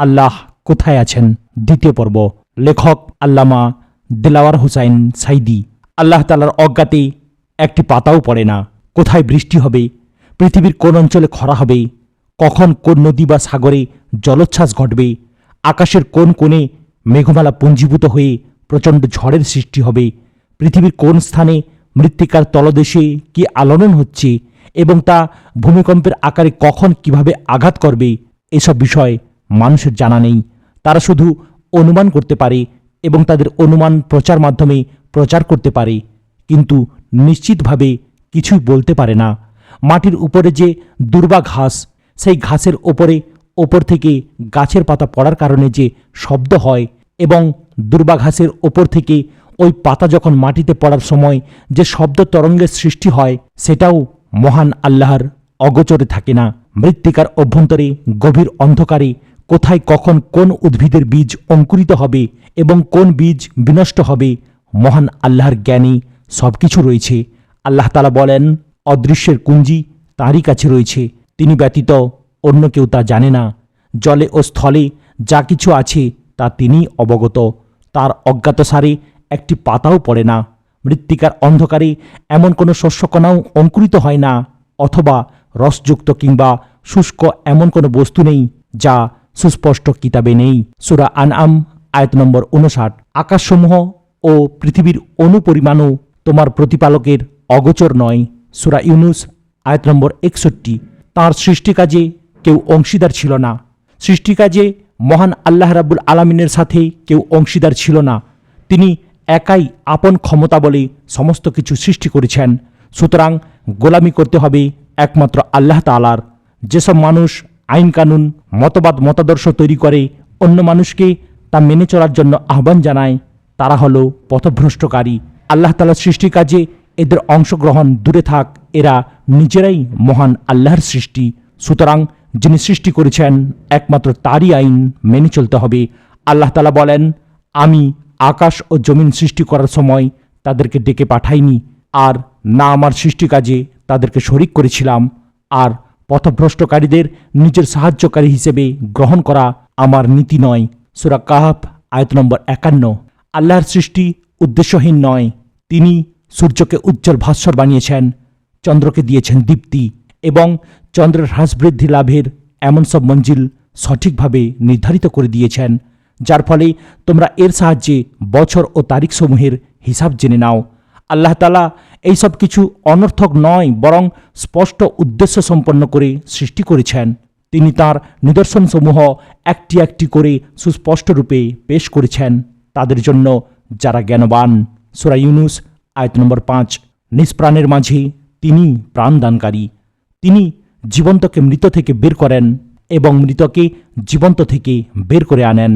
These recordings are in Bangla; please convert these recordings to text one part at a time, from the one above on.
আল্লাহ কোথায় আছেন? দ্বিতীয় পর্ব। লেখক আল্লামা দিলাওয়ার হুসাইন সাইদি। আল্লাহ তালার অজ্ঞাতে একটি পাতাও পড়ে না। কোথায় বৃষ্টি হবে? পৃথিবীর কোন অঞ্চলে খরা হবে? কখন কোন নদী বা সাগরে জলোচ্ছ্বাস ঘটবে? আকাশের কোন কোণে মেঘমালা পুঞ্জীভূত হয়ে প্রচণ্ড ঝড়ের সৃষ্টি হবে? পৃথিবীর কোন স্থানে মৃত্তিকার তলদেশে কি আলোড়ন হচ্ছে? এবং তা ভূমিকম্পের আকারে কখন কীভাবে আঘাত করবে? এসব বিষয় মানুষের জানা নেই। তারা শুধু অনুমান করতে পারে এবং তাদের অনুমান প্রচার মাধ্যমে প্রচার করতে পারে। কিন্তু নিশ্চিতভাবে কিছুই বলতে পারে না। মাটির উপরে যে দুর্বা ঘাস, সেই ঘাসের ওপরে, ওপর থেকে গাছের পাতা পড়ার কারণে যে শব্দ হয় এবং দুর্বা ঘাসের ওপর থেকে ওই পাতা যখন মাটিতে পড়ার সময় যে শব্দ তরঙ্গের সৃষ্টি হয়, সেটাও মহান আল্লাহর অগোচরে থাকে না। মৃত্তিকার অভ্যন্তরে, গভীর অন্ধকারে কোথায় কখন কোন উদ্ভিদের বীজ অঙ্কুরিত হবে এবং কোন বীজ বিনষ্ট হবে, মহান আল্লাহর জ্ঞানী সব কিছু রয়েছে। আল্লাহ তালা বলেন, অদৃশ্যের কুঞ্জি তাঁরই কাছে রয়েছে। তিনি ব্যতীত অন্য কেউ তা জানে না। জলে ও স্থলে যা কিছু আছে তা তিনিই অবগত। তার অজ্ঞাতসারে একটি পাতাও পড়ে না। মৃত্তিকার অন্ধকারে এমন কোনো শস্যকণাও অঙ্কুরিত হয় না, অথবা রসযুক্ত কিংবা শুষ্ক এমন কোনো বস্তু নেই যা সুস্পষ্ট কিতাবে নেই। সুরা আনআম, আয়ত নম্বর উনষাট আকাশসমূহ ও পৃথিবীর অনুপরিমাণও তোমার প্রতিপালকের অগোচর নয়। সুরা ইউনুস, আয়াত নম্বর একষট্টি। তাঁর সৃষ্টিকাজে কেউ অংশীদার ছিল না। সৃষ্টিকাজে মহান আল্লাহ রাবুল আলমিনের সাথে কেউ অংশীদার ছিল না। তিনি একাই আপন ক্ষমতা বলে সমস্ত কিছু সৃষ্টি করেছেন। সুতরাং গোলামি করতে হবে একমাত্র আল্লাহ তালার যেসব মানুষ আইন কানুন, মতবাদ, মতাদর্শ তৈরি করে অন্য মানুষকে তা মেনে চলার জন্য আহ্বান জানায়, তারা হলো পথভ্রষ্টকারী। আল্লাহ তালার সৃষ্টি কাজে এদের অংশগ্রহণ দূরে থাক, এরা নিজেরাই মহান আল্লাহর সৃষ্টি। সুতরাং যিনি সৃষ্টি করেছেন, একমাত্র তারই আইন মেনে চলতে হবে। আল্লাহ তালা বলেন, আমি আকাশ ও জমিন সৃষ্টি করার সময় তাদেরকে ডেকে পাঠাইনি, আর না আমার সৃষ্টি কাজে তাদেরকে শরিক করেছিলাম, আর পথভ্রষ্টকারীদের নিজের সাহায্যকারী হিসেবে গ্রহণ করা আমার নীতি নয়। সুরা কাহাব আয়ত নম্বর একান্ন। আল্লাহর সৃষ্টি উদ্দেশ্যহীন নয়। তিনি সূর্যকে উজ্জ্বল ভাস্বর বানিয়েছেন, চন্দ্রকে দিয়েছেন দীপ্তি এবং চন্দ্রের হ্রাস বৃদ্ধি লাভের এমন সব মঞ্জিল সঠিকভাবে নির্ধারিত করে দিয়েছেন, যার ফলে তোমরা এর সাহায্যে বছর ও তারিখসমূহের হিসাব জেনে নাও। আল্লাহ তালা এইসব কিছু অনর্থক নয়, বরং স্পষ্ট উদ্দেশ্য সম্পন্ন করে সৃষ্টি করেছেন। তিনি তার নিদর্শনসমূহ একটি একটি করে সুস্পষ্টরূপে পেশ করেছেন। তাদের জন্য যারা জ্ঞানবান, সুরা ইউনুস, আয়ত নম্বর পাঁচ নিষ্প্রাণের মাঝে তিনি প্রাণদানকারী। তিনি জীবন্তকে মৃত থেকে বের করেন এবং মৃতকে জীবন্ত থেকে বের করে আনেন,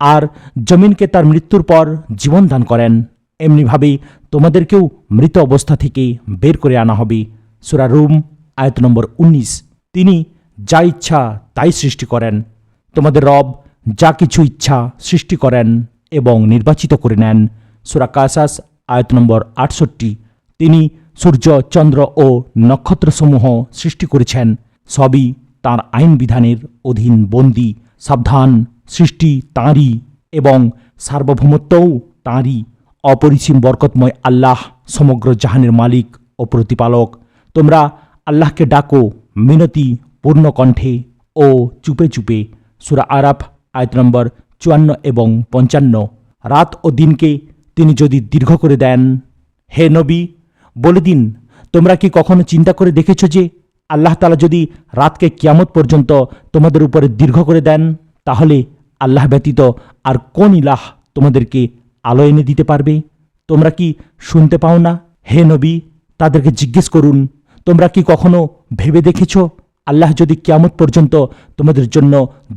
আর জমিনকে তার মৃত্যুর পর জীবন দান করেন। এমনিভাবে তোমাদেরকেও মৃত অবস্থা থেকে বের করে আনা হবে। সুরা রুম, আয়ত নম্বর উনিশ। তিনি যা ইচ্ছা তাই সৃষ্টি করেন। তোমাদের রব যা কিছু ইচ্ছা সৃষ্টি করেন এবং নির্বাচিত করে নেন। সুরা কাসাস, আয়ত নম্বর আটষট্টি। তিনি সূর্য, চন্দ্র ও নক্ষত্রসমূহ সৃষ্টি করেছেন। সবই তাঁর আইন বিধানের অধীন বন্দী, সাবধান, সৃষ্টি তাঁরই এবং সার্বভৌমত্বও তাঁরই। অপরিসীম বরকতময় আল্লাহ, সমগ্র জাহানের মালিক ও প্রতিপালক। তোমরা আল্লাহকে ডাকো মিনতি, পূর্ণ কণ্ঠে ও চুপে চুপে। সুরা আরাফ, আয়ত নম্বর চুয়ান্ন এবং পঞ্চান্ন। রাত ও দিনকে তিনি যদি দীর্ঘ করে দেন, হে নবী, বলে দিন, তোমরা কি কখনো চিন্তা করে দেখেছ যে আল্লাহ তালা যদি রাতকে কিয়ামত পর্যন্ত তোমাদের উপরে দীর্ঘ করে দেন, তাহলে আল্লাহ ব্যতীত আর কোন ইলাহ তোমাদেরকে আলো এনে দিতে পারবে। তোমরা কি শুনতে পাও না? হে নবী, তাদেরকে জিজ্ঞেস করুন। তোমরা কি কখনো ভেবে দেখেছ? আল্লাহ যদি কিয়ামত পর্যন্ত তোমাদের জন্য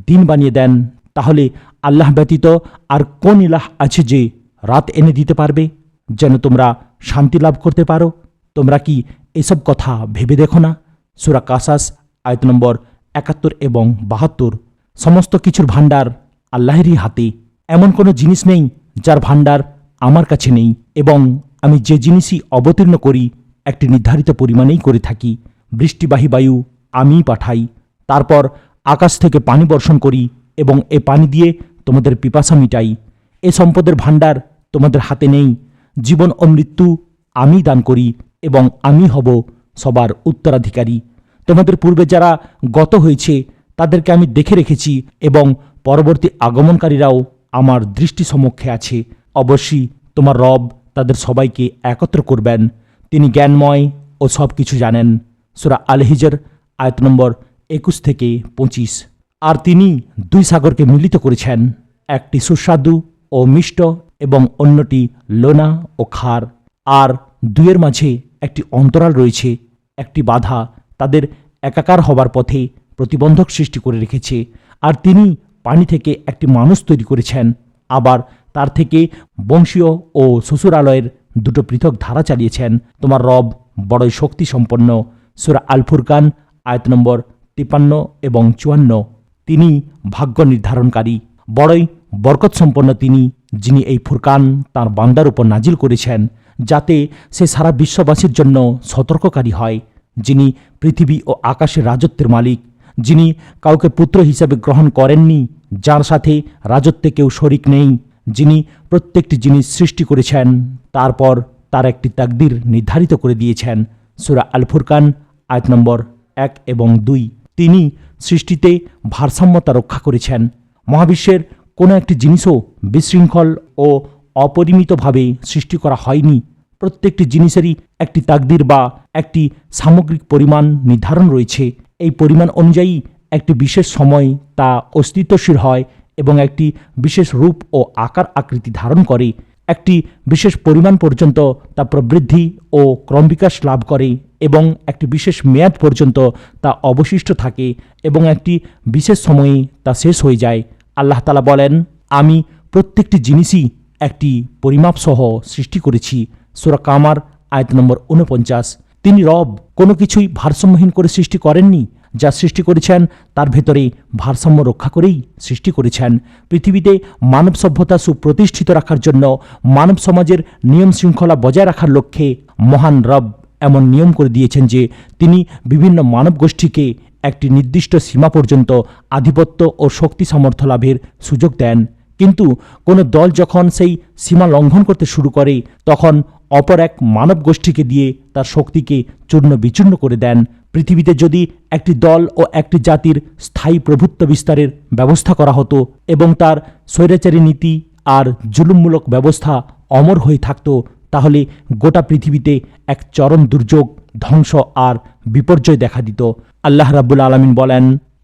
দিন বানিয়ে দেন, তাহলে আল্লাহ ব্যতীত আর কোন ইলাহ আছে যে রাত এনে দিতে পারবে? যেন তোমরা শান্তি লাভ করতে পারো। তোমরা কি এসব কথা ভেবে দেখো না? সুরা কাসাস, আয়ত নম্বর একাত্তর এবং বাহাত্তর। সমস্ত কিছুর ভাণ্ডার আল্লাহেরই হাতে। এমন কোনো জিনিস নেই যার ভাণ্ডার আমার কাছে নেই এবং আমি যে জিনিসই অবতীর্ণ করি, একটি নির্ধারিত পরিমাণেই করে থাকি। বৃষ্টিবাহী বায়ু আমিই পাঠাই। তারপর আকাশ থেকে পানি বর্ষণ করি এবং এ পানি দিয়ে তোমাদের পিপাসা মিটাই। এ সম্পদের ভাণ্ডার তোমাদের হাতে নেই। জীবন ও মৃত্যু আমি দান করি এবং আমি হব সবার উত্তরাধিকারী। তোমাদের পূর্বে যারা গত হয়েছে, তাদেরকে আমি দেখে রেখেছি এবং পরবর্তী আগমনকারীরাও আমার দৃষ্টি সমক্ষে আছে। অবশ্যই তোমার রব তাদের সবাইকে একত্র করবেন। তিনি জ্ঞানময় ও সব কিছু জানেন। সুরা আলহিজর, আয়ত নম্বর একুশ থেকে পঁচিশ। আর তিনি দুই সাগরকে মিলিত করেছেন। একটি সুস্বাদু ও মিষ্ট এবং অন্যটি লোনা ও খার। আর দুয়ের মাঝে একটি অন্তরাল রয়েছে। একটি বাধা তাদের একাকার হবার পথে প্রতিবন্ধক সৃষ্টি করে রেখেছে। আর তিনি পানি থেকে একটি মানুষ তৈরি করেছেন। আবার তার থেকে বংশীয় ও শ্বশুরালয়ের দুটো পৃথক ধারা চালিয়েছেন। তোমার রব বড়ই শক্তি সম্পন্ন সুরা আল ফুরকান আয়ত নম্বর তিপান্ন এবং চুয়ান্ন। তিনি ভাগ্য নির্ধারণকারী। বড়ই বরকত সম্পন্ন তিনি, যিনি এই ফুরকান তার বান্দার উপর নাজিল করেছেন, যাতে সে সারা বিশ্ববাসীর জন্য সতর্ককারী হয়, যিনি পৃথিবী ও আকাশের রাজত্বের মালিক। যিনি কাউকে পুত্র হিসাবে গ্রহণ করেননি, যার সাথে রাজত্বে কেউ শরিক নেই, যিনি প্রত্যেকটি জিনিস সৃষ্টি করেছেন, তারপর তার একটি তাকদির নির্ধারিত করে দিয়েছেন। সুরা আল ফুরকান আয়াত নম্বর এক এবং দুই। তিনি সৃষ্টিতে ভারসাম্যতা রক্ষা করেছেন। মহাবিশ্বের কোনো একটি জিনিসও বিশৃঙ্খল ও অপরিমিতভাবে সৃষ্টি করা হয়নি। প্রত্যেকটি জিনিসেরই একটি তাকদির বা একটি সামগ্রিক পরিমাণ নির্ধারণ রয়েছে। এই পরিমাণ অনুযায়ী একটি বিশেষ সময় তা অস্তিত্বশীল হয় এবং একটি বিশেষ রূপ ও আকার আকৃতি ধারণ করে। একটি বিশেষ পরিমাণ পর্যন্ত তা প্রবৃদ্ধি ও ক্রমবিকাশ লাভ করে এবং একটি বিশেষ মেয়াদ পর্যন্ত তা অবশিষ্ট থাকে এবং একটি বিশেষ সময়ে তা শেষ হয়ে যায়। আল্লাহ তালা বলেন, আমি প্রত্যেকটি জিনিসই একটি পরিমাপ সহ সৃষ্টি করেছি। সুরা কামার, আয়ত নম্বর উনপঞ্চাশ। তিনি রব কোনো কিছুই ভারসাম্যহীন করে সৃষ্টি করেননি, যা সৃষ্টি করেছেন, তার ভেতরে ভারসাম্য রক্ষা করেই সৃষ্টি করেছেন। পৃথিবীতে মানব সভ্যতা সুপ্রতিষ্ঠিত রাখার জন্য মানব সমাজের নিয়ম শৃঙ্খলা বজায় রাখার লক্ষ্যে মহান রব এমন নিয়ম করে দিয়েছেন যে তিনি বিভিন্ন মানব গোষ্ঠীকে একটি নির্দিষ্ট সীমা পর্যন্ত আধিপত্য ও শক্তি সামর্থ্য লাভের সুযোগ দেন। কিন্তু কোনো দল যখন সেই সীমা লঙ্ঘন করতে শুরু করে, তখন অপর এক মানব গোষ্ঠীকে দিয়ে তার শক্তিকে চূর্ণ বিচূর্ণ করে দেন। পৃথিবীতে যদি একটি দল ও একটি জাতির স্থায়ী প্রভুত্ব বিস্তারের ব্যবস্থা করা হতো এবং তার স্বৈরাচারী নীতি আর জুলুমমূলক ব্যবস্থা অমর হয়ে থাকত, তাহলে গোটা পৃথিবীতে এক চরম দুর্যোগ, ধ্বংস আর বিপর্যয় দেখা দিত। আল্লাহ রাব্বুল আলমিন বলেন,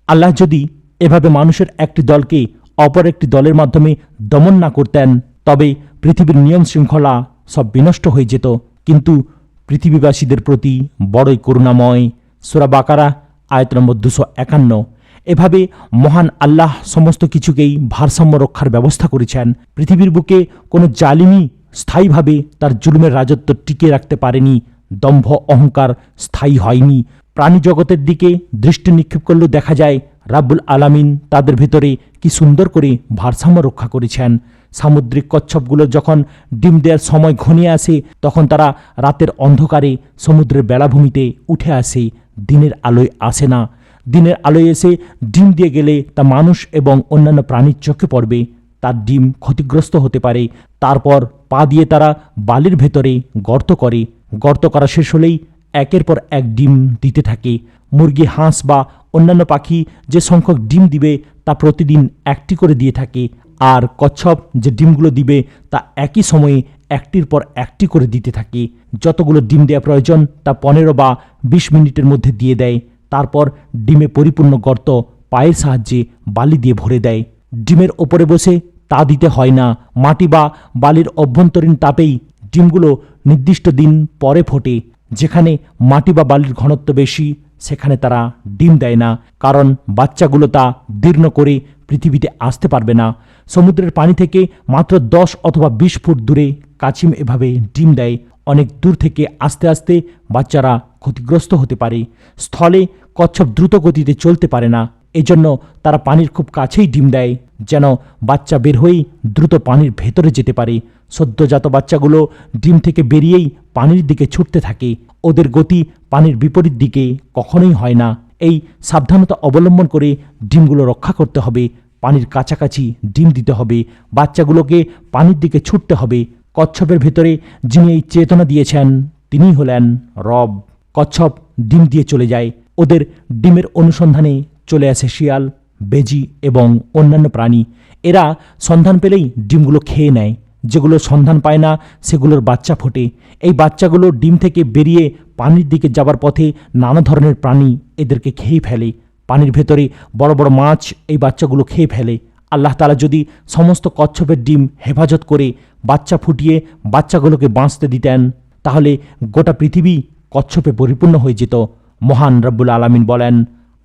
আল্লাহ যদি এভাবে মানুষের একটি দলকে অপর একটি দলের মাধ্যমে দমন না করতেন, তবে পৃথিবীর নিয়ম শৃঙ্খলা সব বিনষ্ট হয়ে যেত। কিন্তু পৃথিবীবাসীদের প্রতি বড়ই করুণাময়। সোরা বাকারা, আয়ত নম্বর দুশো একান্ন। এভাবে মহান আল্লাহ সমস্ত কিছুকেই ভারসাম্য রক্ষার ব্যবস্থা করেছেন। পৃথিবীর বুকে কোনো জালিমি স্থায়ীভাবে তার জুলুমের রাজত্ব টিকিয়ে রাখতে পারেনি। দম্ভ অহংকার স্থায়ী হয়নি। প্রাণী জগতের দিকে দৃষ্টি নিক্ষেপ করলেও দেখা যায়, রাব্বুল আলামিন তাদের ভেতরে কি সুন্দর করে ভারসাম্য রক্ষা করেছেন। সামুদ্রিক কচ্ছপগুলো যখন ডিম দেওয়ার সময় ঘনিয়ে আসে, তখন তারা রাতের অন্ধকারে সমুদ্রের বেলাভূমিতে উঠে আসে। দিনের আলোয় আসে না। দিনের আলোয় এসে ডিম দিয়ে গেলে তা মানুষ এবং অন্যান্য প্রাণীর চোখে পড়বে। তার ডিম ক্ষতিগ্রস্ত হতে পারে। তারপর পা দিয়ে তারা বালির ভেতরে গর্ত করে। গর্ত করা শেষ হলেই একের পর এক ডিম দিতে থাকে। মুরগি, হাঁস বা অন্যান্য পাখি যে সংখ্যক ডিম দিবে তা প্রতিদিন একটি করে দিয়ে থাকে। আর কচ্ছপ যে ডিমগুলো দিবে, তা একই সময়ে একটির পর একটি করে দিতে থাকে। যতগুলো ডিম দেওয়া প্রয়োজন, তা পনেরো বা বিশ মিনিটের মধ্যে দিয়ে দেয়। তারপর ডিমে পরিপূর্ণ গর্ত পায়ের সাহায্যে বালি দিয়ে ভরে দেয়। ডিমের ওপরে বসে তা দিতে হয় না। মাটি বা বালির অভ্যন্তরীণ তাপেই ডিমগুলো নির্দিষ্ট দিন পরে ফোটে। যেখানে মাটি বা বালির ঘনত্ব বেশি, সেখানে তারা ডিম দেয় না। কারণ বাচ্চাগুলো তা দীর্ণ করে পৃথিবীতে আসতে পারবে না। সমুদ্রের পানি থেকে মাত্র দশ অথবা বিশ ফুট দূরে কাছিম এভাবে ডিম দেয়। অনেক দূর থেকে আস্তে আস্তে বাচ্চারা ক্ষতিগ্রস্ত হতে পারে। স্থলে কচ্ছপ দ্রুত গতিতে চলতে পারে না। এজন্য তারা পানির খুব কাছেই ডিম দেয়, যেন বাচ্চা বের হয়েই দ্রুত পানির ভেতরে যেতে পারে। সদ্যজাত বাচ্চাগুলো ডিম থেকে বেরিয়েই পানির দিকে ছুটতে থাকে। ওদের গতি পানির বিপরীত দিকে কখনোই হয় না। এই সাবধানতা অবলম্বন করে ডিমগুলো রক্ষা করতে হবে। পানির কাছাকাছি ডিম দিতে হবে। বাচ্চাগুলোকে পানির দিকে ছুটতে হবে। কচ্ছপের ভেতরে যিনি এই চেতনা দিয়েছেন, তিনিই হলেন রব। কচ্ছপ ডিম দিয়ে চলে যায়। ওদের ডিমের অনুসন্ধানে চলে আসে শিয়াল, বেজি এবং অন্যান্য প্রাণী। এরা সন্ধান পেলেই ডিমগুলো খেয়ে নেয়। যেগুলো সন্ধান পায় না, সেগুলোর বাচ্চা ফোটে। এই বাচ্চাগুলো ডিম থেকে বেরিয়ে পানির দিকে যাবার পথে নানা ধরনের প্রাণী এদেরকে খেয়ে ফেলে। পানির ভেতরে বড় বড় মাছ এই বাচ্চাগুলো খেয়ে ফেলে। আল্লাহ তালা যদি সমস্ত কচ্ছপের ডিম হেফাজত করে বাচ্চা ফুটিয়ে বাচ্চাগুলোকে বাঁচতে দিতেন, তাহলে গোটা পৃথিবী কচ্ছপে পরিপূর্ণ হয়ে যেত। মহান রব্বুল আলামিন বলেন,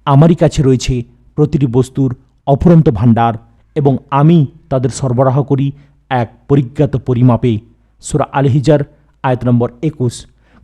আমারই কাছে রয়েছে প্রতিটি বস্তুর অফুরন্ত ভাণ্ডার এবং আমি তাদের সরবরাহ করি এক পরিজ্ঞাত পরিমাপে। সুরা আলহিজার, আয়ত নম্বর একুশ।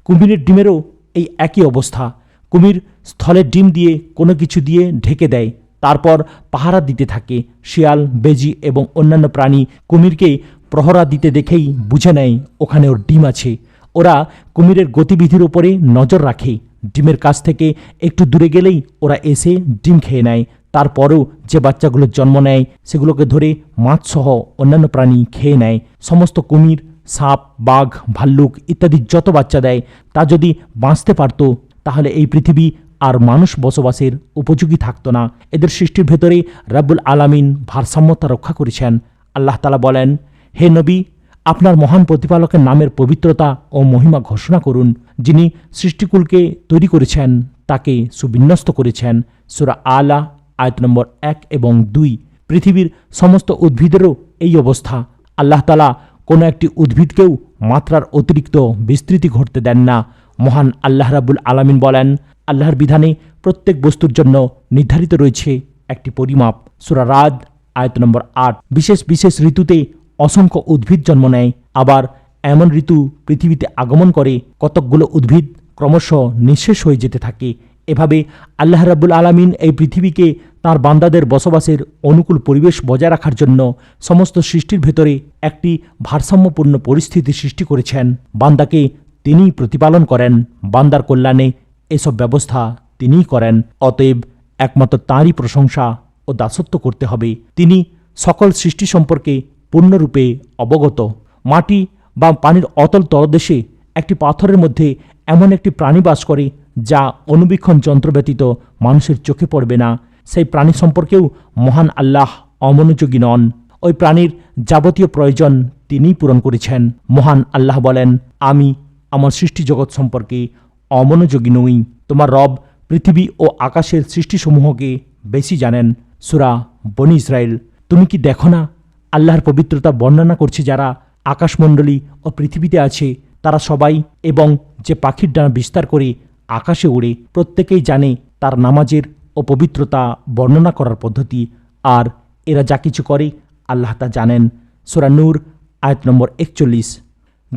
কুমিরের ডিমেরও এই একই অবস্থা। কুমির স্থলের ডিম দিয়ে কোনো কিছু দিয়ে ঢেকে দেয়। তারপর পাহারা দিতে থাকে। শিয়াল, বেজি এবং অন্যান্য প্রাণী কুমিরকে প্রহরা দিতে দেখেই বুঝে নেয় ওখানে ওর ডিম আছে। ওরা কুমিরের গতিবিধির উপরে নজর রাখে। ডিমের কাছ থেকে একটু দূরে গেলেই ওরা এসে ডিম খেয়ে নেয়। তারপরেও যে বাচ্চাগুলো জন্ম নেয়, সেগুলোকে ধরে মাছসহ অন্যান্য প্রাণী খেয়ে নেয়। সমস্ত কুমির, সাপ, বাঘ, ভাল্লুক ইত্যাদি যত বাচ্চা দেয়, তা যদি বাঁচতে পারত তাহলে এই পৃথিবী আর মানুষ বসবাসের উপযোগী থাকত না। এদের সৃষ্টির ভেতরে রাব্বুল আলামিন ভারসাম্যতা রক্ষা করেছেন। আল্লাহ তালা বলেন, হে নবী, আপনার মহান প্রতিপালকের নামের পবিত্রতা ও মহিমা ঘোষণা করুন, যিনি সৃষ্টিকুলকে তৈরি করেছেন, তাকে সুবিন্যস্ত করেছেন। সুরা আলা, আয়ত নম্বর এক এবং দুই। পৃথিবীর সমস্ত উদ্ভিদেরও এই অবস্থা। আল্লাহ তালা কোনো একটি উদ্ভিদকেও মাত্রার অতিরিক্ত বিস্তৃতি ঘটতে দেন না। মহান আল্লাহ রাবুল আলামিন বলেন, আল্লাহর বিধানে প্রত্যেক বস্তুর জন্য নির্ধারিত রয়েছে একটি পরিমাপ। সুরা রাদ, আয়ত নম্বর আট। বিশেষ বিশেষ ঋতুতে অসংখ্য উদ্ভিদ জন্ম নেয়। আবার এমন ঋতু পৃথিবীতে আগমন করে, কতকগুলো উদ্ভিদ ক্রমশ নিঃশেষ হয়ে যেতে থাকে। এভাবে আল্লাহ রাবুল আলামিন এই পৃথিবীকে তার বান্দাদের বসবাসের অনুকূল পরিবেশ বজায় রাখার জন্য সমস্ত সৃষ্টির ভেতরে একটি ভারসাম্যপূর্ণ পরিস্থিতি সৃষ্টি করেছেন। বান্দাকে তিনিই প্রতিপালন করেন, বান্দার কল্যাণে এসব ব্যবস্থা তিনিই করেন। অতএব একমাত্র তাঁরই প্রশংসা ও দাসত্ব করতে হবে। তিনি সকল সৃষ্টি সম্পর্কে পূর্ণরূপে অবগত। মাটি বা পানির অতল তলদেশে একটি পাথরের মধ্যে এমন একটি প্রাণী বাস করে, যা অনুবীক্ষণ যন্ত্র ব্যতীত মানুষের চোখে পড়বে না। সেই প্রাণী সম্পর্কেও মহান আল্লাহ অমনোযোগী নন। ওই প্রাণীর যাবতীয় প্রয়োজন তিনিই পূরণ করেছেন। মহান আল্লাহ বলেন, আমি আমার সৃষ্টি জগৎ সম্পর্কে অমনোযোগী নই। তোমার রব পৃথিবী ও আকাশের সৃষ্টিসমূহকে বেশি জানেন। সুরা বনি ইসরায়েল তুমি কি দেখো না? আল্লাহর পবিত্রতা বর্ণনা করছে যারা আকাশমণ্ডলী ও পৃথিবীতে আছে, তারা সবাই এবং যে পাখির ডানা বিস্তার করে আকাশে উড়ে, প্রত্যেকেই জানে তার নামাজের ও পবিত্রতা বর্ণনা করার পদ্ধতি। আর এরা যা কিছু করে, আল্লাহ তা জানেন। সোরা নূর, আয়াত নম্বর একচল্লিশ।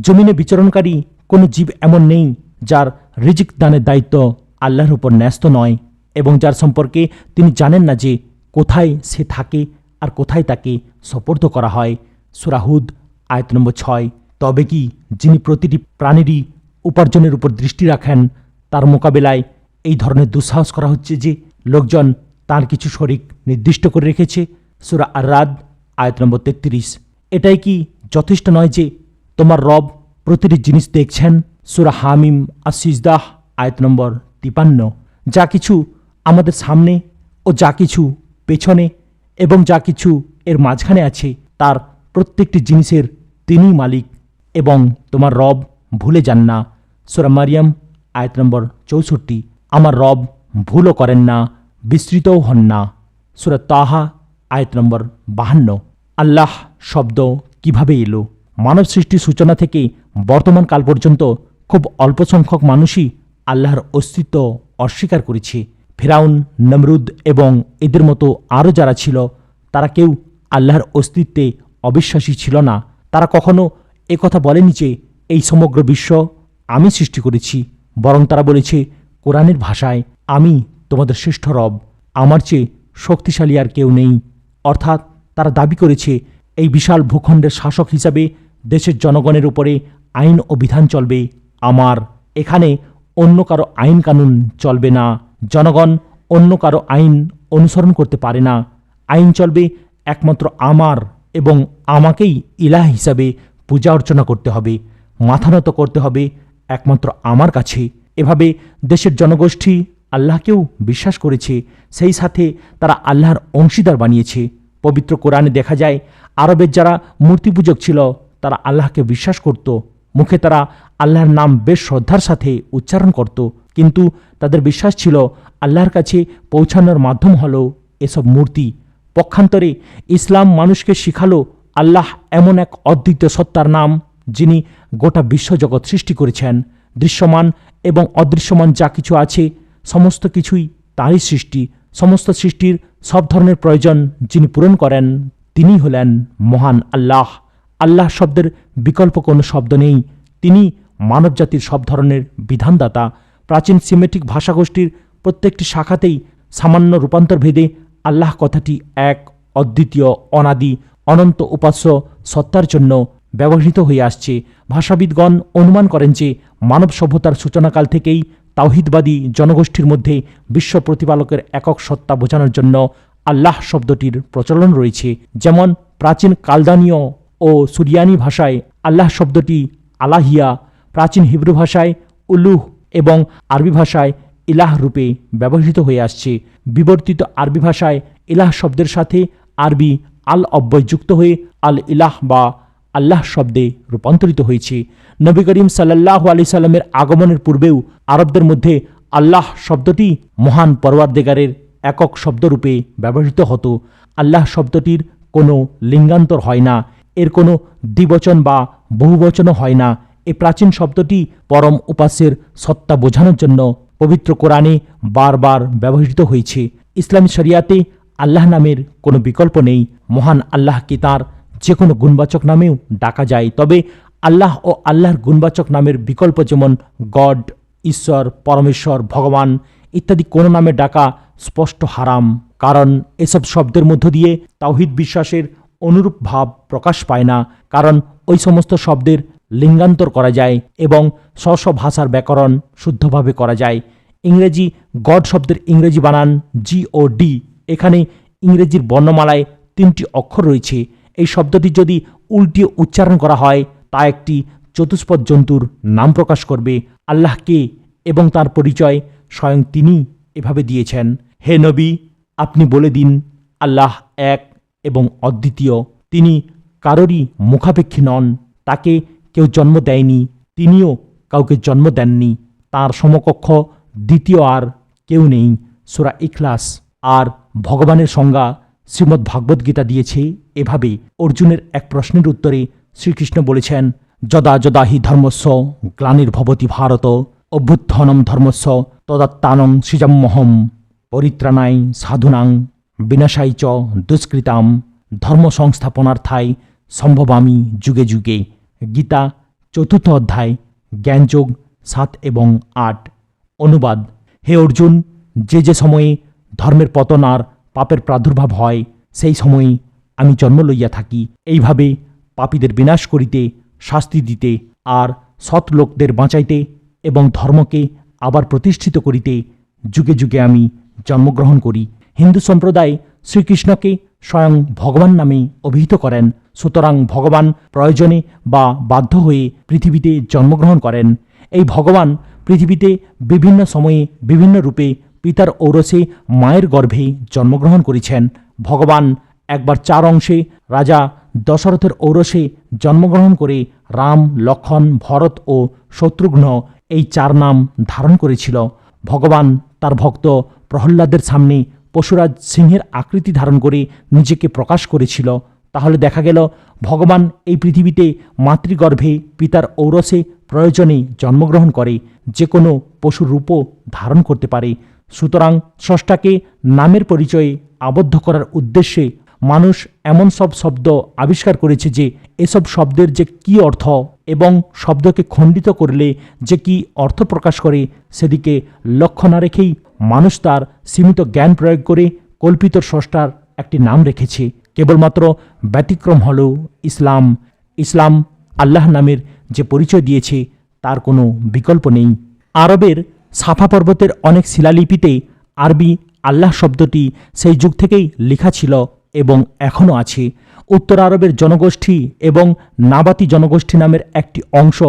জমিনে বিচরণকারী কোনো জীব এমন নেই যার রিজিক দানের দায়িত্ব আল্লাহর উপর ন্যস্ত নয় এবং যার সম্পর্কে তিনি জানেন না যে কোথায় সে থাকে আর কোথায় তাকে সপর্দ করা হয়। সুরাহুদ আয়ত নম্বর ছয়। তবে কি যিনি প্রতিটি প্রাণীরই উপার্জনের উপর দৃষ্টি রাখেন, তার মোকাবেলায় এই ধরনের দুঃসাহস করা হচ্ছে যে লোকজন তার কিছু শরিক নির্দিষ্ট করে রেখেছে? সুরা আর রাদ আয়ত নম্বর তেত্রিশ। এটাই কি যথেষ্ট নয় যে তোমার রব প্রতিটি জিনিস দেখছেন সুরা হামিম আর সিজদাহ আয়ত নম্বর তিপান্ন। যা কিছু আমাদের সামনে ও যা কিছু পেছনে এবং যা কিছু এর মাঝখানে আছে, তার প্রত্যেকটি জিনিসের তিনিই মালিক এবং তোমার রব ভুলে যান না। সুরা মারিয়াম, আয়ত নম্বর চৌষট্টি। আমার রব ভুলও করেন না, বিস্তৃতও হন না। সুরা তাহা, আয়ত নম্বর বাহান্ন। আল্লাহ শব্দ কীভাবে এলো? মানব সৃষ্টির সূচনা থেকে বর্তমান কাল পর্যন্ত খুব অল্প সংখ্যক মানুষই আল্লাহর অস্তিত্ব অস্বীকার করেছে। ফেরাউন, নমরুদ এবং এদের মতো আরও যারা ছিল, তারা কেউ আল্লাহর অস্তিত্বে অবিশ্বাসী ছিল না। তারা কখনো কথা বলেনি যে এই সমগ্র বিশ্ব আমি সৃষ্টি করেছি, বরং তারা বলেছে, কোরআনের ভাষায় আমি তোমাদের শ্রেষ্ঠ রব, আমার চেয়ে শক্তিশালী আর কেউ নেই। অর্থাৎ তারা দাবি করেছে, এই বিশাল ভূখণ্ডের শাসক হিসাবে দেশের জনগণের উপরে আইন ও বিধান চলবে। আমার এখানে অন্য কারও আইন কানুন চলবে না। জনগণ অন্য কারও আইন অনুসরণ করতে পারে না। আইন চলবে একমাত্র আমার এবং আমাকেই ইলাহ হিসাবে পূজা অর্চনা করতে হবে। মাথা নত করতে হবে একমাত্র আমার কাছে। এভাবে দেশের জনগোষ্ঠী আল্লাহকেও বিশ্বাস করেছে। সেই সাথে তারা আল্লাহর অংশীদার বানিয়েছে। পবিত্র কোরআনে দেখা যায়, আরবের যারা মূর্তি পূজক ছিল, তারা আল্লাহকে বিশ্বাস করত। মুখে তারা আল্লাহর নাম বেশ শ্রদ্ধার সাথে উচ্চারণ করত, কিন্তু তাদের বিশ্বাস ছিল আল্লাহর কাছে পৌঁছানোর মাধ্যম হল এসব মূর্তি। পক্ষান্তরে ইসলাম মানুষকে শিখালো আল্লাহ এমন এক অদ্বিতীয় সত্তার নাম, যিনি গোটা বিশ্বজগৎ সৃষ্টি করেছেন। দৃশ্যমান এবং অদৃশ্যমান যা কিছু আছে, সমস্ত কিছুই তাঁরই সৃষ্টি। সমস্ত সৃষ্টির সব ধরনের প্রয়োজন যিনি পূরণ করেন তিনি হলেন মহান আল্লাহ। আল্লাহ শব্দের বিকল্প কোনো শব্দ নেই। তিনি মানবজাতির সব ধরনের বিধানদাতা। প্রাচীন সিমেটিক ভাষাগোষ্ঠীর প্রত্যেকটি শাখাতেই সামান্য রূপান্তর ভেদে আল্লাহ কথাটি এক, অদ্বিতীয়, অনাদি, অনন্ত উপাস্য সত্তার জন্য ব্যবহৃত হয়ে আসছে। ভাষাবিদগণ অনুমান করেন যে মানব সভ্যতার সূচনাকাল থেকেই তাওহিদবাদী জনগোষ্ঠীর মধ্যে বিশ্ব প্রতিপালকের একক সত্তা বোঝানোর জন্য আল্লাহ শব্দটির প্রচলন রয়েছে। যেমন প্রাচীন কালদানীয় ও সুরিয়ানি ভাষায় আল্লাহ শব্দটি আলাহিয়া, প্রাচীন হিব্রু ভাষায় উলুহ এবং আরবি ভাষায় ইলাহ রূপে ব্যবহৃত হয়ে আসছে। বিবর্তিত আরবি ভাষায় ইলাহ শব্দের সাথে আরবি আল অব্যয় যুক্ত হয়ে আল ইলাহ বা আল্লাহ শব্দে রূপান্তরিত হয়েছে। নবী করিম সাল্লাহ আলি সাল্লামের আগমনের পূর্বেও আরবদের মধ্যে আল্লাহ শব্দটি মহান পরওয়ারদেগারের একক শব্দরূপে ব্যবহৃত হতো। আল্লাহ শব্দটির কোনো লিঙ্গান্তর হয় না। এর কোনো দ্বিবচন বা বহুবচনও হয় না। এই প্রাচীন শব্দটি পরম উপাস্যের সত্তা বোঝানোর জন্য পবিত্র কোরআনে বারবার ব্যবহৃত হয়েছে। ইসলামী শরিয়াতে আল্লাহ নামের কোনো বিকল্প নেই। মহান আল্লাহকে তাঁর যে কোনো গুণবাচক নামেও ডাকা যায়। তবে আল্লাহ ও আল্লাহর গুণবাচক নামের বিকল্প যেমন গড, ঈশ্বর, পরমেশ্বর, ভগবান ইত্যাদি কোনো নামে ডাকা স্পষ্ট হারাম। কারণ এসব শব্দের মধ্য দিয়ে তাওহিদ বিশ্বাসের অনুরূপ ভাব প্রকাশ পায় না, কারণ ওই সমস্ত শব্দের লিঙ্গান্তর করা যায় এবং স্ব ভাষার ব্যাকরণ শুদ্ধভাবে করা যায়। ইংরেজি গড শব্দের ইংরেজি বানান জি ও ডি এখানে ইংরেজির বর্ণমালায় তিনটি অক্ষর রয়েছে। এই শব্দটি যদি উল্টিয়ে উচ্চারণ করা হয়, তা একটি চতুষ্পদ জন্তুর নাম প্রকাশ করবে। আল্লাহকে এবং তার পরিচয় স্বয়ং তিনি এভাবে দিয়েছেন। হে নবী, আপনি বলে দিন, আল্লাহ এক এবং অদ্বিতীয়, তিনি কারোরই মুখাপেক্ষী নন। তাকে কেউ জন্ম দেয়নি, তিনিও কাউকে জন্ম দেননি। তার সমকক্ষ দ্বিতীয় আর কেউ নেই। সুরা ইখলাস। আর ভগবানের সংজ্ঞা শ্রীমদ্ ভাগবদ্গীতা দিয়েছে এভাবে। অর্জুনের এক প্রশ্নের উত্তরে শ্রীকৃষ্ণ বলেছেন, যদা যদা হি ধর্মস্ব গ্লানির্ভবতি ভারত, অভ্যুত্থনম ধর্মস্ব তদাত্তানং সৃজম্মহম পরিত্রাণায় সাধুনাং। বিনাশাই চ দুষ্কৃতাম ধর্ম সংস্থাপনার্থায় সম্ভবামি যুগে যুগে। গীতা, চতুর্থ অধ্যায়, জ্ঞানযোগ, সাত এবং আট। অনুবাদ, হে অর্জুন, যে যে সময়ে ধর্মের পতন আর পাপের প্রাদুর্ভাব হয়, সেই সময়ে আমি জন্ম লইয়া থাকি। এইভাবে পাপীদের বিনাশ করিতে, শাস্তি দিতে আর সৎ লোকদের বাঁচাইতে এবং ধর্মকে আবার প্রতিষ্ঠিত করিতে যুগে যুগে আমি জন্মগ্রহণ করি। হিন্দু সম্প্রদায় শ্রীকৃষ্ণকে স্বয়ং ভগবান নামে অভিহিত করেন। সুতরাং ভগবান প্রয়োজনে বা বাধ্য হয়ে পৃথিবীতে জন্মগ্রহণ করেন। এই ভগবান পৃথিবীতে বিভিন্ন সময়ে বিভিন্ন রূপে পিতার ঔরসে মায়ের গর্ভে জন্মগ্রহণ করেছেন। ভগবান একবার চার অংশে রাজা দশরথের ঔরসে জন্মগ্রহণ করে রাম, লক্ষণ, ভরত ও শত্রুঘ্ন এই চার নাম ধারণ করেছিল। ভগবান তার ভক্ত প্রহ্লাদের সামনে পশুরাজ সিংহের আকৃতি ধারণ করে নিজেকে প্রকাশ করেছিল। তাহলে দেখা গেল, ভগবান এই পৃথিবীতে মাতৃগর্ভে পিতার ঔরসে প্রয়োজনে জন্মগ্রহণ করে, যে কোনো পশুর রূপও ধারণ করতে পারে। সুতরাং স্রষ্টাকে নামের পরিচয়ে আবদ্ধ করার উদ্দেশ্যে মানুষ এমন সব শব্দ আবিষ্কার করেছে যে এসব শব্দের যে কী অর্থ এবং শব্দকে খণ্ডিত করলে যে কি অর্থ প্রকাশ করে সেদিকে লক্ষ্য না রেখেই মানুষ তার সীমিত জ্ঞান প্রয়োগ করে কল্পিত স্রষ্টার একটি নাম রেখেছে। কেবলমাত্র ব্যতিক্রম হল ইসলাম ইসলাম আল্লাহ নামের যে পরিচয় দিয়েছে তার কোনো বিকল্প নেই। আরবের সাফা পর্বতের অনেক শিলালিপিতে আরবি আল্লাহ শব্দটি সেই যুগ থেকেই লেখা ছিল। এবং এখনও আছে। উত্তর আরবের জনগোষ্ঠী এবং নাবাতি জনগোষ্ঠী নামের একটি অংশ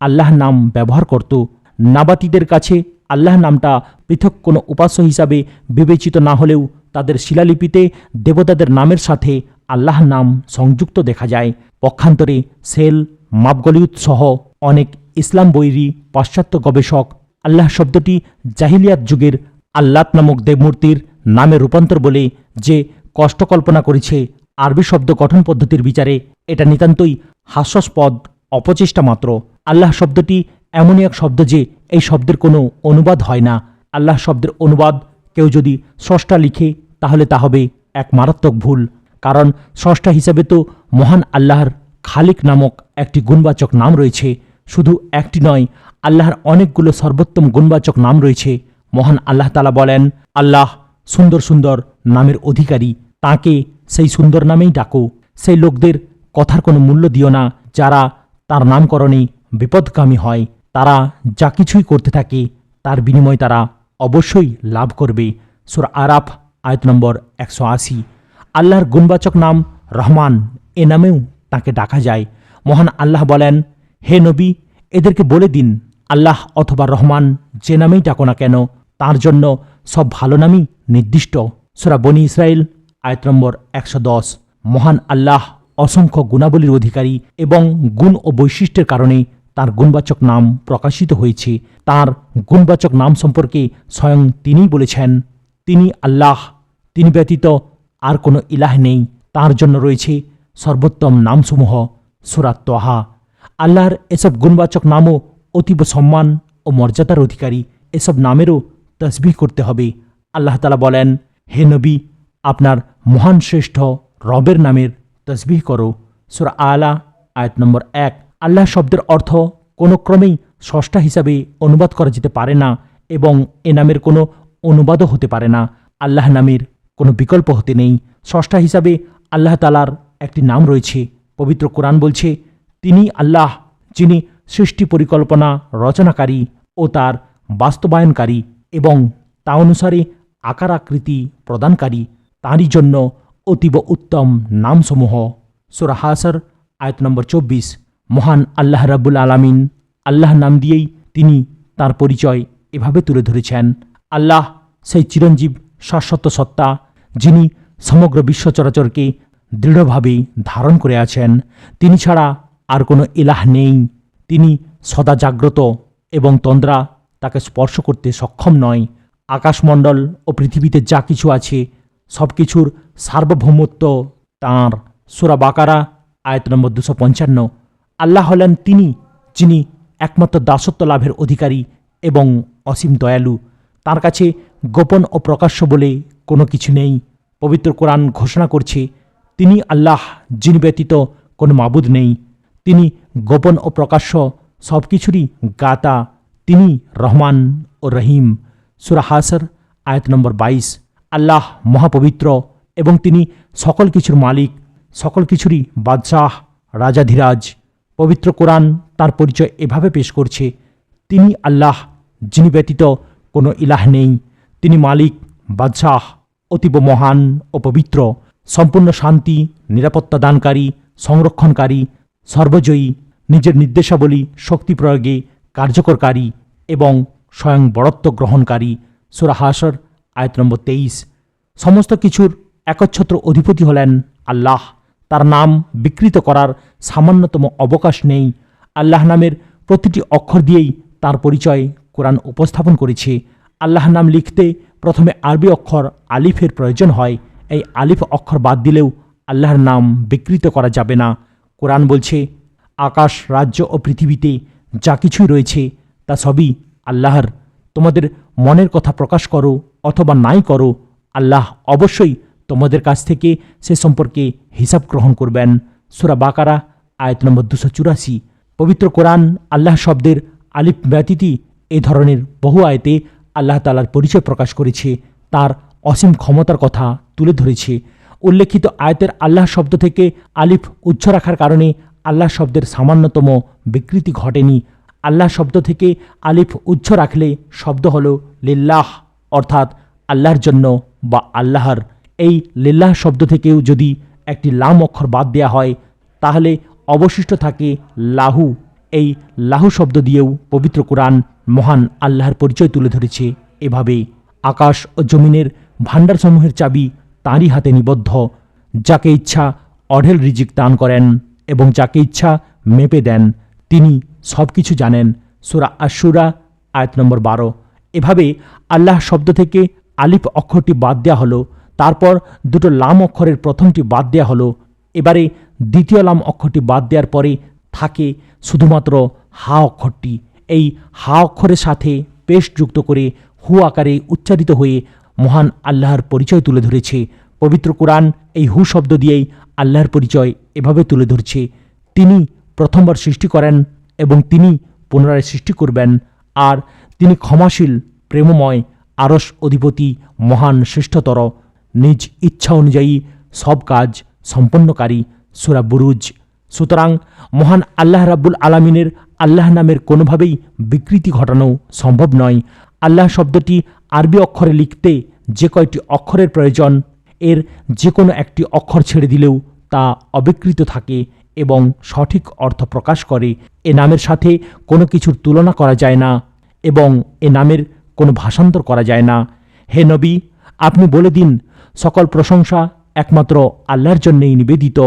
আল্লাহ নাম ব্যবহার করত। নাবাতিদের কাছে আল্লাহ নামটা পৃথক কোনো উপাস্য হিসাবে বিবেচিত না হলেও তাদের শিলালিপিতে দেবতাদের নামের সাথে আল্লাহ নাম সংযুক্ত দেখা যায়। পক্ষান্তরে সেল মাপগলিউত সহ অনেক ইসলাম বৈরী পাশ্চাত্য গবেষক আল্লাহ শব্দটি জাহিলিয়াত যুগের আল্লাত নামক দেবমূর্তির নামে রূপান্তর বলে যে কষ্ট কল্পনা করেছে আরবি শব্দ গঠন পদ্ধতির বিচারে, এটা নিতান্তই হাস্যাস্পদ, অপচেষ্টা মাত্র। আল্লাহ শব্দটি এমনই এক শব্দ যে এই শব্দের কোনো অনুবাদ হয় না। আল্লাহ শব্দের অনুবাদ কেউ যদি স্রষ্টা লিখে, তাহলে তা হবে এক মারাত্মক ভুল। কারণ স্রষ্টা হিসাবে তো মহান আল্লাহর খালিক নামক একটি গুণবাচক নাম রয়েছে। শুধু একটি নয়, আল্লাহর অনেকগুলো সর্বোত্তম গুণবাচক নাম রয়েছে। মহান আল্লাহ তালা বলেন, আল্লাহ সুন্দর সুন্দর নামের অধিকারী, তাকে সেই সুন্দর নামেই ডাকো। সেই লোকদের কথার কোনো মূল্য দিও না, যারা তার নামকরণে বিপদগামী হয়। তারা যা কিছুই করতে থাকে, তার বিনিময় তারা অবশ্যই লাভ করবে। সুর আরাফ, আয়ত নম্বর একশো আশি। আল্লাহর গুণবাচক নাম রহমান, এ নামেও তাকে ডাকা যায়। মহান আল্লাহ বলেন, হে নবী, এদেরকে বলে দিন, আল্লাহ অথবা রহমান যে নামেই ডাকো না কেন, তার জন্য সব ভালো নামই নির্দিষ্ট। সুরা বনি ইসরায়েল আয়ত নম্বর একশো দশ। মহান আল্লাহ অসংখ্য গুণাবলীর অধিকারী এবং গুণ ও বৈশিষ্ট্যের কারণে তার গুণবাচক নাম প্রকাশিত হয়েছে। তার গুণবাচক নাম সম্পর্কে স্বয়ং তিনিই বলেছেন, তিনি আল্লাহ। তিনি ব্যতীত আর কোনো ইলাহ নেই। তার জন্য রয়েছে সর্বোত্তম নামসমূহ সুরাত তোহা। আল্লাহর এসব গুণবাচক নামও অতীব সম্মান ও মর্যাদার অধিকারী। এসব নামেরও তসবিহ করতে হবে। আল্লাহ তালা বলেন হে নবী, আপনার মহান শ্রেষ্ঠ রবের নামের তসবিহ করো। সুরা আলা, আয়াত নম্বর এক। আল্লাহ শব্দের অর্থ কোনো ক্রমেই ষষ্ঠা হিসাবে অনুবাদ করা যেতে পারে না এবং এ নামের কোনো অনুবাদও হতে পারে না। আল্লাহ নামের কোনো বিকল্প হতে নেই। ষষ্ঠা হিসাবে আল্লাহ তালার একটি নাম রয়েছে। পবিত্র কোরআন বলছে, তিনি আল্লাহ, যিনি সৃষ্টি পরিকল্পনা রচনাকারী ও তার বাস্তবায়নকারী এবং তা অনুসারে আকার আকৃতি প্রদানকারী, তাঁরই জন্য অতীব উত্তম নামসমূহ। সুরাহাসর আয়ত নম্বর চব্বিশ। মহান আল্লাহ রাব্বুল আলামিন আল্লাহ নাম দিয়েই তিনি তার পরিচয় এভাবে তুলে ধরেছেন। আল্লাহ সেই চিরঞ্জীব শাশ্বত সত্তা, যিনি সমগ্র বিশ্ব চরাচরকে দৃঢ়ভাবে ধারণ করে আছেন। তিনি ছাড়া আর কোনো এলাহ নেই। তিনি সদা জাগ্রত এবং তন্দ্রা তাকে স্পর্শ করতে সক্ষম নয়। আকাশমণ্ডল ও পৃথিবীতে যা কিছু আছে সব কিছুর সার্বভৌমত্ব তাঁর। সুরা বাকারা, আয়ত নম্বর দুশো পঞ্চান্ন। আল্লাহ হলেন তিনি, যিনি একমাত্র দাসত্ব লাভের অধিকারী এবং অসীম দয়ালু। তার কাছে গোপন ও প্রকাশ্য বলে কোনো কিছু নেই। পবিত্র কোরআন ঘোষণা করছে, তিনি আল্লাহ, যিনি ব্যতীত কোনো মাবুদ নেই। তিনি গোপন ও প্রকাশ্য সব কিছুরই গাতা। তিনি রহমান ও রহিম। সুরা হাসর, আয়াত নম্বর বাইশ। আল্লাহ মহাপবিত্র এবং তিনি সকল কিছুর মালিক, সকল কিছুরই বাদশাহ, রাজাধিরাজ। পবিত্র কোরআন তার পরিচয় এভাবে পেশ করছে, তিনি আল্লাহ, যিনি ব্যতীত কোনো ইলাহ নেই। তিনি মালিক, বাদশাহ, অতীব মহান ও পবিত্র। সম্পূর্ণ শান্তি, নিরাপত্তা দানকারী, সংরক্ষণকারী, সর্বজয়ী, নিজের নির্দেশাবলী, শক্তি প্রয়োগে কার্যকরকারী এবং স্বয়ং বরত্ব গ্রহণকারী সুরাহাসর আয়ত নম্বর তেইশ। সমস্ত কিছুর একচ্ছত্র অধিপতি হলেন আল্লাহ। তার নাম বিকৃত করার সামান্যতম অবকাশ নেই। আল্লাহ নামের প্রতিটি অক্ষর দিয়েই তার পরিচয় কোরআন উপস্থাপন করেছে। আল্লাহ নাম লিখতে প্রথমে আরবি অক্ষর আলিফের প্রয়োজন হয়। এই আলিফ অক্ষর বাদ দিলেও আল্লাহর নাম বিকৃত করা যাবে না। কোরআন বলছে, আকাশ, রাজ্য ও পৃথিবীতে যা কিছুই রয়েছে, তা সবই আল্লাহর তোমাদের মনের কথা প্রকাশ করো অথবা নাই করো, আল্লাহ অবশ্যই তোমাদের কাছ থেকে সে সম্পর্কে হিসাব গ্রহণ করবেন। সুরা বাকারা, আয়ত নম্বর দুশো চুরাশি। পবিত্র কোরআন, আল্লাহ শব্দের আলিফ ব্যতীতই এ ধরনের বহু আয়তে আল্লাহ তালার পরিচয় প্রকাশ করেছে, তার অসীম ক্ষমতার কথা তুলে ধরেছে। উল্লেখিত আয়তের আল্লাহ শব্দ থেকে আলিফ উচ্চ রাখার কারণে আল্লাহ শব্দের সামান্যতম বিকৃতি ঘটেনি। আল্লাহ শব্দ থেকে আলিফ উচ্চ রাখলে শব্দ হল লিল্লাহ, অর্থাৎ আল্লাহর জন্য বা আল্লাহর। এই লিল্লাহ শব্দ থেকেও যদি একটি লাম অক্ষর বাদ দেওয়া হয়, তাহলে অবশিষ্ট থাকে লাহু। এই লাহু শব্দ দিয়েও পবিত্র কোরআন মহান আল্লাহর পরিচয় তুলে ধরেছে। এভাবে আকাশ ও জমিনের ভাণ্ডারসমূহের চাবি তাঁরই হাতে নিবদ্ধ, যাকে ইচ্ছা অঢেল রিজিক দান করেন এবং যাকে ইচ্ছা মেপে দেন। তিনি সব কিছু জানেন। সুরা আশুরা আয়াত নম্বর বারো। এভাবে আল্লাহ শব্দ থেকে আলিফ অক্ষরটি বাদ দেওয়া হলো, তারপর দুটো লাম অক্ষরের প্রথমটি বাদ দেওয়া হলো। এবারে দ্বিতীয় লাম অক্ষরটি বাদ দেওয়ার পরে থাকে শুধুমাত্র হা অক্ষরটি। এই হা অক্ষরের সাথে পেশ যুক্ত করে হু আকারে উচ্চারিত হয়ে মহান আল্লাহর পরিচয় তুলে ধরেছে। পবিত্র কোরআন এই হু শব্দ দিয়েই আল্লাহর পরিচয় এভাবে তুলে ধরছে। তিনি প্রথমবার সৃষ্টি করেন এবং তিনি পুনরায় সৃষ্টি করবেন। আর তিনি ক্ষমাশীল, প্রেমময়, আরস অধিপতি, মহান, শ্রেষ্ঠতর, নিজ ইচ্ছা অনুযায়ী সব কাজ সম্পন্নকারী, সুরা বুরুজ। সুতরাং মহান আল্লাহ রাব্বুল আলামিনের আল্লাহ নামের কোনোভাবেই বিকৃতি ঘটানো সম্ভব নয়। আল্লাহ শব্দটি আরবি অক্ষরে লিখতে যে কয়টি অক্ষরের প্রয়োজন, এর যে কোনো একটি অক্ষর ছেড়ে দিলেও তা অবিকৃত থাকে। এবং সঠিক অর্থ প্রকাশ করে, এ নামের সাথে কোনো কিছুর তুলনা করা যায় না এবং এ নামের কোনো ভাষান্তর করা যায় না। হে নবী, আপনি বলে দিন, সকল প্রশংসা একমাত্র আল্লাহর জন্যেই নিবেদিত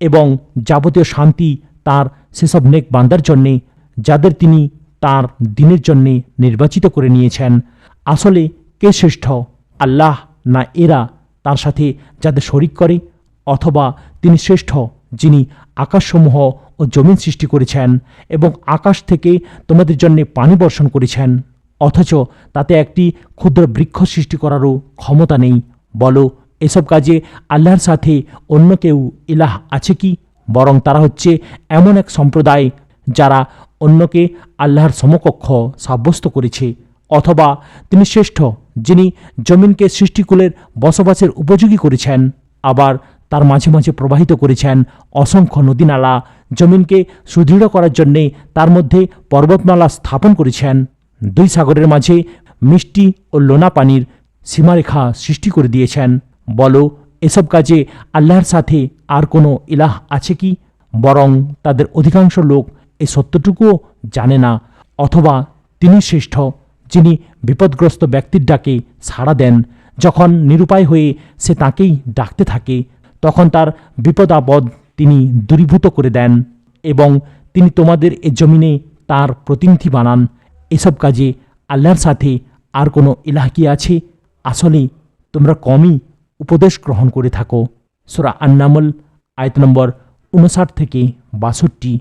এবং যাবতীয় শান্তি তার সেসব নেক বান্দার জন্যে, যাদের তিনি তার দিনের জন্যে নির্বাচিত করে নিয়েছেন। আসলে কে শ্রেষ্ঠ, আল্লাহ না এরা তার সাথে যাদের শরিক করে অথবা তিনি শ্রেষ্ঠ? যিনি আকাশসমূহ ও জমিন সৃষ্টি করেছেন এবং আকাশ থেকে তোমাদের জন্য পানি বর্ষণ করেছেন, অথচ তাতে একটি ক্ষুদ্র বৃক্ষ সৃষ্টি করারও ক্ষমতা নেই। বলো, এসব কাজে আল্লাহর সাথে অন্য কেউ ইলাহ আছে কি? বরং তারা হচ্ছে এমন এক সম্প্রদায় যারা অন্যকে আল্লাহর সমকক্ষ সাব্যস্ত করেছে, অথবা তিনি শ্রেষ্ঠ, যিনি জমিনকে সৃষ্টিকুলের বসবাসের উপযোগী করেছেন। আবার তার মাঝে মাঝে প্রবাহিত করেছেন অসংখ্য নদীনালা জমিনকে সুদৃঢ় করার জন্যে তার মধ্যে পর্বতমালা স্থাপন করেছেন। দুই সাগরের মাঝে মিষ্টি ও লোনা পানির সীমারেখা সৃষ্টি করে দিয়েছেন। বলো, এসব কাজে আল্লাহর সাথে আর কোনো ইলাহ আছে কি? বরং তাদের অধিকাংশ লোক এই সত্যটুকুও জানে না, অথবা তিনি শ্রেষ্ঠ, যিনি বিপদগ্রস্ত ব্যক্তির ডাকে সাড়া দেন, যখন নিরুপায় হয়ে সে তাকেই ডাকতে থাকে। তখন তার বিপদ আপদ তিনি দূরীভূত করে দেন এবং তিনি তোমাদের এ জমিনে তার প্রতিনিধি বানান। এসব কাজে আল্লাহর সাথে আর কোনো ইলাহ কি আছে? আসলে তোমরা কমই উপদেশ গ্রহণ করে থাকো। সোরা আন্নামল, আয়ত নম্বর উনষাট থেকে বাষট্টি।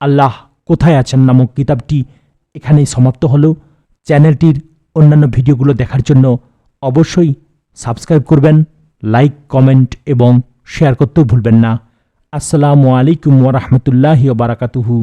আল্লাহ কোথায় আছেন নামক কিতাবটি এখানেই সমাপ্ত হলো। চ্যানেলটির অন্যান্য ভিডিওগুলো দেখার জন্য অবশ্যই সাবস্ক্রাইব করবেন, লাইক, কমেন্ট এবং শেয়ার করতেও ভুলবেন না। আসসালামু আলাইকুম ওরহমতুল্লাহি বারাকাতুহু।